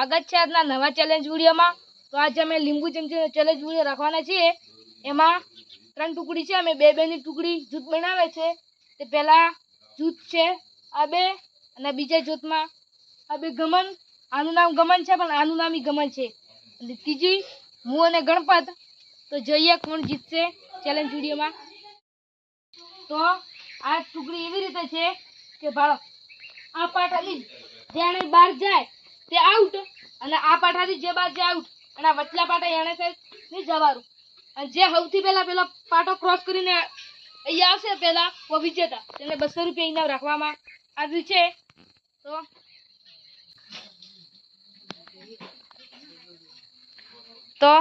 સ્વાગત છે આજના નવા ચેલેન્જ વિડીયોમાં. તો આજે અમે લીંબુ ચમચીનો ચેલેન્જ વીડિયો રાખવાના છીએ. એમાં ત્રણ ટુકડી છે, અમે બે બેની ટુકડી જૂથ બનાવે છે. તે પહેલાં જૂથ છે, આ બે, અને બીજા જૂથમાં આ બે ગમન, આનું નામ ગમન છે, પણ આનું નામ ગમન છે. અને ત્રીજી હું અને ગણપત, તો જોઈએ કોણ જીતશે ચેલેન્જ વિડીયોમાં. તો આ ટુકડી એવી રીતે છે કે ભાળો આ પાટાથી જેણે બહાર જાય તે આઉટ. અને આ પાટાથી જે બહાર જાય આઉટ. અને આ વચલા પાટા એને સાહેબ જવાનું. અને જે સૌથી પહેલા પેલા પાટો ક્રોસ કરીને અહીંયા આવશે પહેલા તો વિજેતા. તેને બસો રૂપિયા ઇનામ રાખવામાં આવ્યું છે. તો તો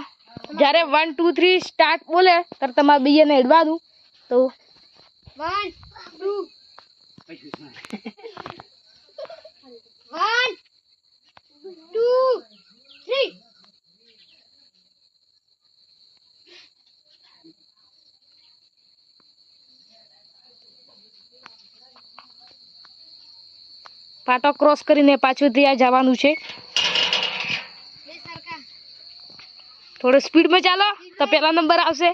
જ્યારે વન ટુ થ્રી સ્ટાર્ટ બોલે, ત્યારે તમારે બીજાને હેડવાનું તો વન two. પાટો ક્રોસ કરીને પાછું ત્યાં જવાનું છે. થોડો સ્પીડમાં ચાલો તો પહેલા નંબર આવશે.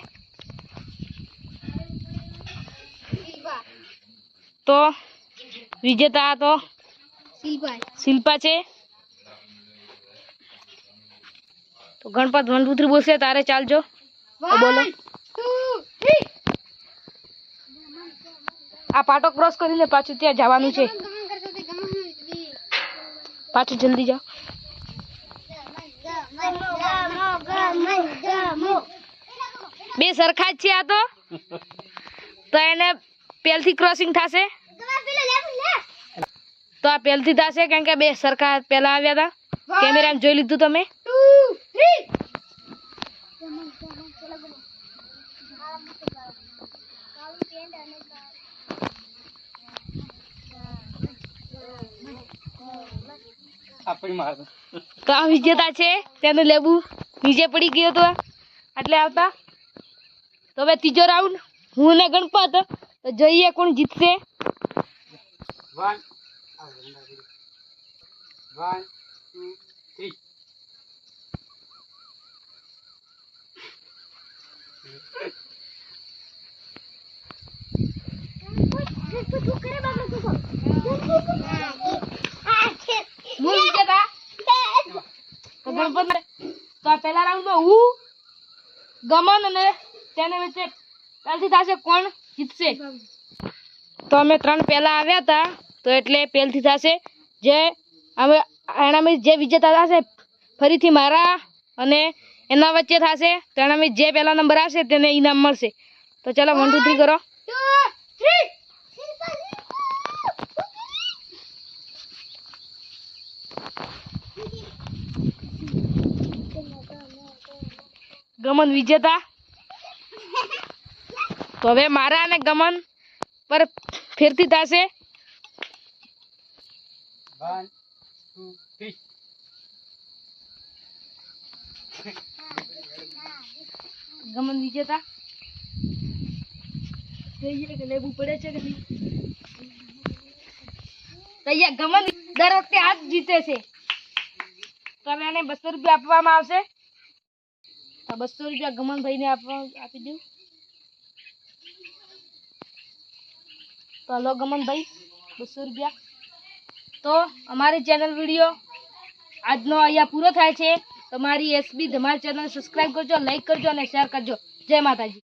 તો વિજેતા તો શિલ્પા. છે. તો ગણપત વન ટુ થ્રી બોલશે તારે ચાલજો. બોલો. આ પાટો ક્રોસ કરીને પાછું ત્યાં જવાનું છે. પાછું જલ્દી જાઓ. બે સરખા જ છે આ તો તો એને પહેલથી ક્રોસિંગ થશે પેલા. તો આ પહેલથી થશે કારણ કે બે સરખા પહેલા આવ્યા હતા કેમેરામાં જોઈ લીધું તમે Two, three. પેન્ટ અને તો આ વિજેતા છે તેનું લેબુ નીચે પડી ગયો તો એટલે આવતા. તો હવે ત્રીજો રાઉન્ડ હું ને ગણપત તો જોઈએ કોણ જીતશે. One. One, two, three. હું વિજેતા ગણપત તો આ પહેલા રાઉન્ડમાં હું, ગમન અને તેને વચ્ચે પહેલથી થશે કોણ જીતશે? તો અમે ત્રણ પહેલા આવ્યા હતા, તો એટલે પહેલથી થશે જે અમે એનામાં જે વિજેતા થશે ફરીથી મારા અને એના વચ્ચે થશે, તો એનામાં જે પહેલા નંબર આવશે તેને ઇનામ મળશે. તો ચાલો વન ટુ થ્રી કરો. ગમન વિજેતા? તો હવે મારા અને ગમન પર ફેરતી થશે. ગમન વિજેતા? કે લેવું પડે છે કે નહીં? ગમન દર વખતે આ જ જીતે છે. તો હવે એને બસો રૂપિયા આપવામાં આવશે. તો બસો રૂપિયા ગમનભાઈને આપવા આપી દઉં. તો હલો ગમનભાઈ બસો રૂપિયા. તો અમારી ચેનલ વીડિયો આજનો અહીંયા પૂરો થાય છે. તમારી એસબી ધમાલ ચેનલ સબસ્ક્રાઈબ કરજો, લાઈક કરજો અને શેર કરજો. જય માતાજી.